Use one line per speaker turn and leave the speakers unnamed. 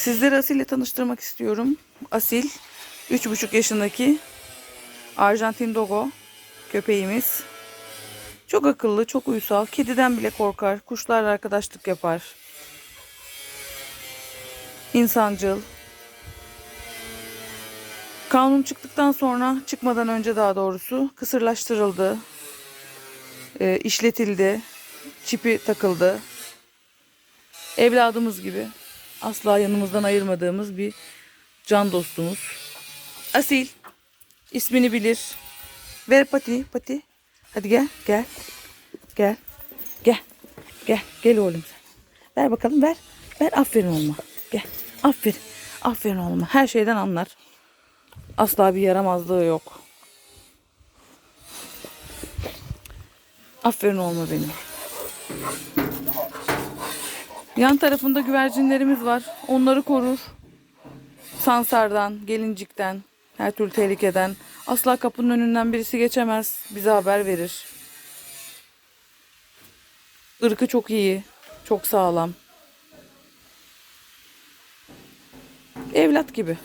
Sizleri Asil ile tanıştırmak istiyorum. Asil 3,5 yaşındaki Arjantin Dogo köpeğimiz. Çok akıllı, çok uysal. Kediden bile korkar. Kuşlarla arkadaşlık yapar. İnsancıl. Kanun çıktıktan sonra, çıkmadan önce daha doğrusu kısırlaştırıldı. e, işletildi. Çipi takıldı. Evladımız gibi. Asla yanımızdan ayırmadığımız bir can dostumuz. Asil. ismini bilir. Ver pati, pati. Hadi gel, gel. Gel. Gel. Gel. Gel oğlum sen. Ver bakalım, ver. Ver aferin olma. Gel. Aferin. Aferin olma. Her şeyden anlar. Asla bir yaramazlığı yok. Aferin olma benim. Yan tarafında güvercinlerimiz var. Onları korur. Sansardan, gelincikten, her türlü tehlikeden. Asla kapının önünden birisi geçemez. Bize haber verir. Irkı çok iyi. Çok sağlam. Evlat gibi.